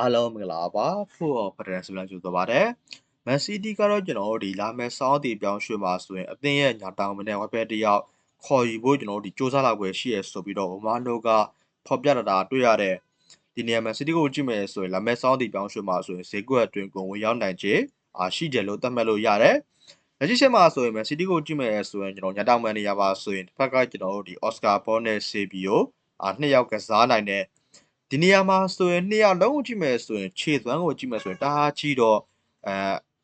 အားလုံးမင်္ဂလာပါဖို့အော်ပဒရန်စပလန်ကျူသွားပါတယ်မန်စီးတီးကတော့ကျွန်တော်တို့ဒီလာမယ့်ဆောင်းတီပြောင်းရွှေ့မှာဆိုရင်အသင်းရဲ့ညာတောင်မနဲ့ဝက်ဘက်တယောက်ခေါ်ယူဖို့ကျွန်တော်တို့ဒီစ조사လာွယ်ရှိရဆိုပြီးတော့ဟိုမာနိုကဖော်ပြတာတာတွေ့ရတဲ့ဒီနေရာမှာစီးတီးကိုကြည့်မယ်ဆိုရင်လာမယ့်ဆောင်းတီပြောင်းရွှေ့မှာဆိုရင်ဈေးကွက်အတွင်းကိုဝင်ရောက်နိုင်ခြေအာရှိတယ်လို့သတ်မှတ်လို့ရတယ်လက်ရှိချက်မှာဆိုရင်မန်စီးတီးကိုကြည့်မယ်ဆိုရင်ကျွန်တော်ညာတောင်မန်နေရာပါဆိုရင်တစ်ဖက်ကကျွန်တော်တို့ဒီအော်စကာဘောနဲ့ဆေဘီယိုအာနှစ်ယောက်ကစားနိုင်တဲ့ ဒီနေရာမှာဆိုရင်နှစ်ယောက်လုံးကိုကြည့်မယ်ဆိုရင်ခြေသွမ်းကိုကြည့်မယ်ဆိုရင်တအားကြီးတော့အဲ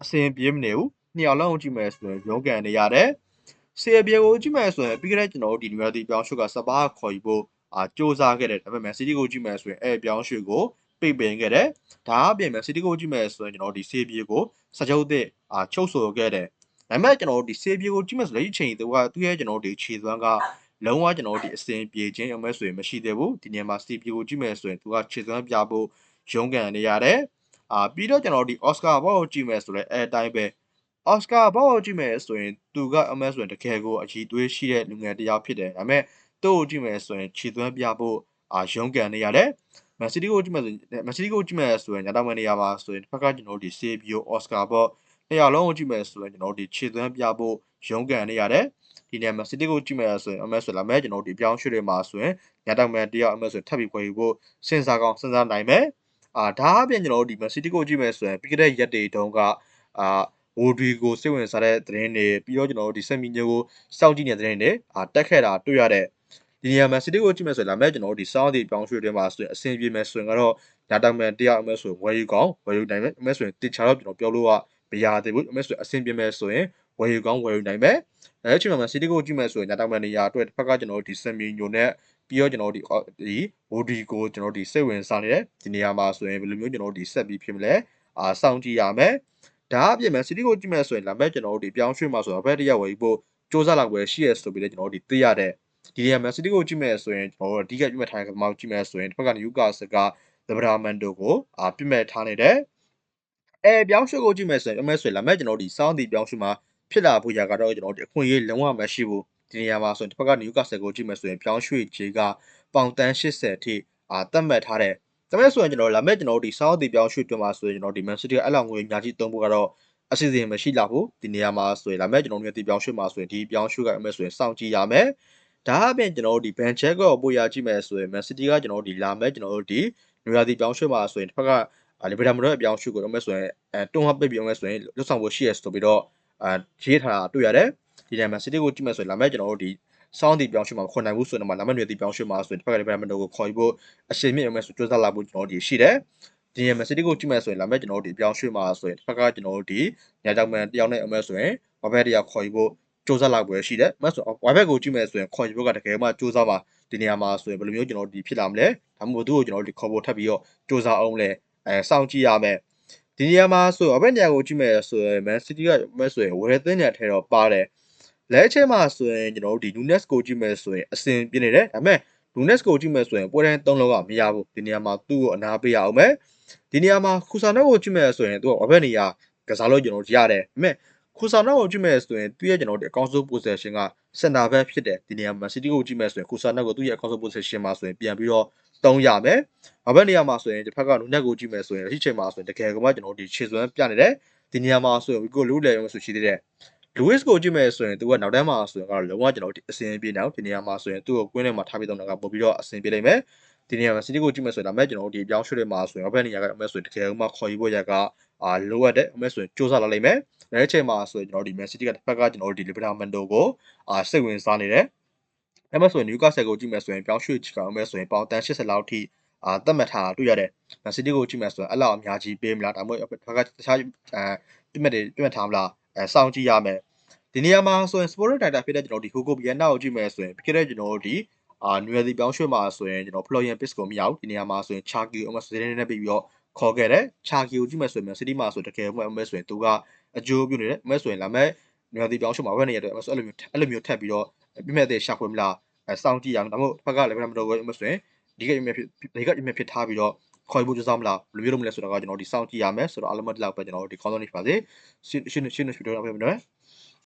အစင်ပြေးမနေဘူးနှစ်ယောက်လုံးကိုကြည့်မယ်ဆိုရင်ရုံးကန်နေရတယ်ဆေးပြေကိုကြည့်မယ်ဆိုရင်ပြီးခဲ့တဲ့ကျွန်တော်တို့ဒီနွေတီပြောင်းရွှေ့ကစပါးခေါ်ယူဖို့အာစူးစမ်းခဲ့တယ်ဒါပေမဲ့စီတီကိုကြည့်မယ်ဆိုရင်အဲပြောင်းရွှေ့ကိုပိတ်ပင်ခဲ့တယ်ဒါအပြင်မဲ့စီတီကိုကြည့်မယ်ဆိုရင်ကျွန်တော်ဒီဆေးပြေကိုစကြုတ်တဲ့အာချုပ်ဆိုခဲ့တယ်ဒါပေမဲ့ကျွန်တော်တို့ဒီဆေးပြေကိုကြည့်မယ်ဆိုလက်ရှိချိန်သူကသူ့ရဲ့ကျွန်တော်တို့ဒီခြေသွမ်းက လုံးဝကျွန်တော်တို့ဒီအစင်ပြေခြင်းအမဲဆိုရင်မရှိသေးဘူးဒီနေရာမှာ CPU ကိုကြည့်မယ်ဆိုရင်သူကခြေစွမ်းပြဖို့ရုန်းကန်နေရတယ်အာပြီးတော့ကျွန်တော်တို့ဒီ Oscar ဘောကိုကြည့်မယ်ဆိုလည်းအဲအတိုင်းပဲ Oscar ဘောကိုကြည့်မယ်ဆိုရင်သူကအမဲဆိုရင်တကယ်ကိုအကြီးသွေးရှိတဲ့လူငယ်တစ်ယောက်ဖြစ်တယ်ဒါပေမဲ့သူ့ကိုကြည့်မယ်ဆိုရင်ခြေသွမ်းပြဖို့အာရုန်းကန်နေရတယ်မန်စီးတီးကိုကြည့်မယ်ဆိုရင်မန်စီးတီးကိုကြည့်မယ်ဆိုရင်ညတောင်ဝင်နေရာမှာဆိုရင်တစ်ဖက်ကကျွန်တော်တို့ဒီ CPU Oscar ဘောနှစ်ယောက်လုံးကိုကြည့်မယ်ဆိုရင်ကျွန်တော်တို့ဒီခြေသွမ်းပြဖို့ရုန်းကန်နေရတယ် ဒီနေရာမှာ City ကိုကြည့်မယ်ဆိုရင်အမဲဆိုလာမဲ့ကျွန်တော်တို့ဒီပြောင်းရွှေ့တွေမှာဆိုရင်ညတောင်မဲ့တယောက်အမဲဆိုထပ်ပြီးခွဲယူဖို့စဉ်းစားကောင်းစဉ်းစားနိုင်မယ်အာဒါအပြင်ကျွန်တော်တို့ဒီ City ကိုကြည့်မယ်ဆိုရင်ပြီးခဲ့တဲ့ရက်တွေတုန်းကအာဝိုဒီကိုစိတ်ဝင်စားတဲ့သတင်းတွေပြီးတော့ကျွန်တော်တို့ဒီဆက်မီညိုကိုစောင့်ကြည့်နေတဲ့သတင်းတွေအာတက်ခဲ့တာတွေ့ရတဲ့ဒီနေရာမှာ City ကိုကြည့်မယ်ဆိုရင်လာမဲ့ကျွန်တော်တို့ဒီစောင်းတီပြောင်းရွှေ့တွေမှာဆိုရင်အဆင်ပြေမယ်ဆိုရင်ကတော့ညတောင်မဲ့တယောက်အမဲဆိုဝယ်ယူကောင်းဝယ်ယူနိုင်မယ်အမဲဆိုရင်တခြားတော့ကျွန်တော်ပြောလို့ကမရသေးဘူးအမဲဆိုရင်အဆင်ပြေမယ်ဆိုရင် ဝယ်ယူကောင်းဝယ်ယူနိုင်မယ်အဲအချိန်မှာစီတီကိုကြည့်မယ်ဆိုရင်ညတောင်မန်နေရာအတွက်တစ်ဖက်ကကျွန်တော်တို့ဒီဆမ်မီညိုနဲ့ပြီးတော့ကျွန်တော်တို့ဒီဒီဝိုဒီကိုကျွန်တော်တို့ဒီစိတ်ဝင်စားနေတဲ့ဒီနေရာမှာဆိုရင်ဘယ်လိုမျိုးကျွန်တော်တို့ဒီဆက်ပြီးဖြစ်မလဲအာစောင့်ကြည့်ရမယ်ဒါအပြင်မှာစီတီကိုကြည့်မယ်ဆိုရင်လာမဲ့ကျွန်တော်တို့ဒီပြောင်းရွှေ့မှာဆိုတော့ဘက်တရက်ဝယ်ဖို့စ조사လောက်ပဲရှိရဆိုပြီးလည်းကျွန်တော်တို့ဒီသိရတဲ့ဒီနေရာမှာစီတီကိုကြည့်မယ်ဆိုရင်ကျွန်တော်တို့အဓိကပြမဲ့ထားတဲ့ကမောက်ကြည့်မယ်ဆိုရင်တစ်ဖက်ကနယူကာဆကသဗရာမန်တိုကိုအာပြမဲ့ထားနေတယ်အဲပြောင်းရွှေ့ကိုကြည့်မယ်ဆိုရင်အမဲဆိုရင်လာမဲ့ကျွန်တော်တို့ဒီစောင်းတီပြောင်းရွှေ့မှာ ဖြစ်လာဖို့ရာကတော့ကျွန်တော်တို့အခွင့်အရေးလုံးဝမရှိဘူးဒီနေရာမှာဆိုရင်တစ်ဖက်ကနယူကာဆယ်ကိုကြည့်မယ်ဆိုရင်ပြောင်းရွှေ့ခြေကပေါင်တန်း80အထိအာသတ်မှတ်ထားတဲ့ဒါမဲ့ဆိုရင်ကျွန်တော်လာမဲ့ကျွန်တော်တို့ဒီစောင်းတီပြောင်းရွှေ့တွင်မှာဆိုရင်ကျွန်တော်ဒီမန်စီးတီးအဲ့လောက်ငွေအများကြီးသုံးဖို့ကတော့အစီအစဉ်မရှိလာဘူးဒီနေရာမှာဆိုရင်လာမဲ့ကျွန်တော်တို့ဒီပြောင်းရွှေ့မှာဆိုရင်ဒီပြောင်းရွှေ့ကအမဲ့ဆိုရင်စောင့်ကြည့်ရမယ်ဒါအပြင်ကျွန်တော်တို့ဒီဘန်ချက်ကိုပို့ရကြည့်မယ်ဆိုရင်မန်စီးတီးကကျွန်တော်တို့ဒီလာမဲ့ကျွန်တော်တို့ဒီနွေရာသီပြောင်းရွှေ့မှာဆိုရင်တစ်ဖက်ကလီဗာမတော်အပြောင်းရွှေ့ကိုတော့မဲ့ဆိုရင်အဲတွန်းဟပ်ပိတ်ပြောင်းမဲ့ဆိုရင်လွတ်ဆောင်ဖို့ရှိရဆိုပြီးတော့ အာရေးထားတာတွေ့ရတယ်ဒီထဲမှာ city ကိုကြည့်မယ်ဆိုရင်လာမဲ့ကျွန်တော်တို့ဒီစောင်းတီပြောင်းရွှေ့မှာခွန်နိုင်ဘူးဆိုရင်တော့လာမဲ့နွေတီပြောင်းရွှေ့မှာဆိုရင်တစ်ဖက်က development ကိုခေါ်ပြီးဖို့အရှိန်မြင့်အောင်မဲ့ဆိုကြိုးစားလာဖို့ကျွန်တော်တို့ဒီရှိတယ်ဒီထဲမှာ city ကိုကြည့်မယ်ဆိုရင်လာမဲ့ကျွန်တော်တို့ဒီပြောင်းရွှေ့မှာဆိုရင်တစ်ဖက်ကကျွန်တော်တို့ဒီညကြောင်မှန်တယောက်နဲ့အမဲ့ဆိုရင်ဝဘက်တယောက်ခေါ်ပြီးဖို့စူးစမ်းလာပွဲရှိတယ်။မဆိုဝိုင်ဘက်ကိုကြည့်မယ်ဆိုရင်ခေါ်ယူဖို့ကတကယ်မှစူးစမ်းပါဒီနေရာမှာဆိုရင်ဘယ်လိုမျိုးကျွန်တော်တို့ဒီဖြစ်လာမလဲ။ဒါမှမဟုတ်သူ့ကိုကျွန်တော်တို့ဒီခေါ်ဖို့ထပ်ပြီးတော့စူးစမ်းအောင်လဲအဲစောင့်ကြည့်ရမယ်။ ဒီနေရာမှာဆိုအဘက်နေရာကိုကြည့်မယ်ဆိုရင် Man City ကမဲ့ဆိုရင်ဝယ်သင်းနေထဲတော့ပါတယ်လဲချဲမှာဆိုရင်ကျွန်တော်တို့ဒီ Nunes ကိုကြည့်မယ်ဆိုရင်အဆင်ပြေနေတယ်ဒါပေမဲ့ Nunes ကိုကြည့်မယ်ဆိုရင်ပွဲတိုင်း၃လုံးကမရဘူးဒီနေရာမှာသူ့ကိုအနာပေးရအောင်မယ်ဒီနေရာမှာခူဆာနောကိုကြည့်မယ်ဆိုရင်သူကအဘက်နေရာကစားလို့ကျွန်တော်ရတယ်ဒါပေမဲ့ခူဆာနောကိုကြည့်မယ်ဆိုရင်သူ့ရဲ့ကျွန်တော်တို့အကောင့်ဆုံး position က center back ဖြစ်တယ်ဒီနေရာမှာ City ကိုကြည့်မယ်ဆိုရင်ခူဆာနောကိုသူ့ရဲ့အကောင့်ဆုံး position မှာဆိုရင်ပြန်ပြီးတော့ သုံးရမယ်။ဘာဘက်နေရာမှာဆိုရင်တစ်ဖက်ကနုနက်ကိုကြည့်မယ်ဆိုရင်ဒီချိန်မှာဆိုရင်တကယ်ကမှကျွန်တော်တို့ဒီခြေစွမ်းပြနေတယ်။ဒီနေရာမှာဆိုရင်ကိုလူလေရုံဆိုရှိသေးတယ်။ Lewis ကိုကြည့်မယ်ဆိုရင်သူကနောက်တန်းမှာဆိုရင်ကတော့လုံးဝကျွန်တော်တို့အစင်ပြေနေအောင်ဒီနေရာမှာဆိုရင်သူ့ကိုကွင်းထဲမှာထားပြီးတော့ကပို့ပြီးတော့အစင်ပြေနိုင်မယ်။ဒီနေရာမှာ City ကိုကြည့်မယ်ဆိုရင်ဒါမဲ့ကျွန်တော်တို့ဒီပြောင်းရွှေ့တွေမှာဆိုရင်ဘက်နေရာကအမဲဆိုရင်တကယ်ကမှခေါ်ယူဖို့ရကအာလိုအပ်တဲ့အမဲဆိုရင်စူးစမ်းလာလိမ့်မယ်။ဒါတဲ့အချိန်မှာဆိုရင်ကျွန်တော်တို့ဒီ Man City ကတစ်ဖက်ကကျွန်တော်တို့ဒီ Liverpool ကိုအာစိတ်ဝင်စားနေတယ်။ ဒါမှဆိုရင် Newcastle ကိုကြည့်မယ်ဆိုရင်ပြောင်းရွှေ့ချကောင်မဲ့ဆိုရင်ပေါင်တန်း80လောက်ထိအာသတ်မှတ်ထားတာတွေ့ရတယ်။မန်စီးတီးကိုကြည့်မယ်ဆိုရင်အဲ့လောက်အများကြီးပေးမလားဒါမှမဟုတ်ဘက်ကတခြားအဲပြတ်မဲ့တွေပြတ်မဲ့ထားမလားအဲစောင့်ကြည့်ရမယ်။ဒီနေရာမှာဆိုရင် Sporting Data ဖြစ်တဲ့ကျွန်တော်ဒီ Hugo Biana ကိုကြည့်မယ်ဆိုရင်ဖြစ်တဲ့ကျွန်တော်တို့ဒီအာနွေသည်ပြောင်းရွှေ့မှာဆိုရင်ကျွန်တော် Florian Piss ကိုမရဘူးဒီနေရာမှာဆိုရင် Chaki အမစတဲ့နဲ့ပြီးပြီးတော့ခေါ်ခဲ့တယ် Chaki ကိုကြည့်မယ်ဆိုရင် City မှာဆိုတကယ်မှအမဲဆိုရင်သူကအကျိုးပြုနေတယ်အမဲဆိုရင်လာမဲ့နွေသည်ပြောင်းရွှေ့မှာဝက်နေရတဲ့အဲ့လိုမျိုးအဲ့လိုမျိုးထပ်ပြီးတော့ ပြမဲ့တဲ့ရှာဖွေမလားအဲစောင့်ကြည့်ရအောင်ဒါမှမဟုတ်ဘက်ကလည်းဘယ်မှာတော့အမဲဆိုရင်ဒီကအိမ်မဲ့ဖြစ်ဒီကအိမ်မဲ့ဖြစ်ထားပြီးတော့ခေါ်ဖို့ကြိုးစားမလားဘယ်လိုမျိုးလုပ်မလဲဆိုတော့ကျွန်တော်ဒီစောင့်ကြည့်ရမယ်ဆိုတော့အားလုံးမတလောက်ပဲကျွန်တော်တို့ဒီ content နေပါစေရှင်းရှင်းရှင်းရှင်းပြတော့ပြမယ်နော်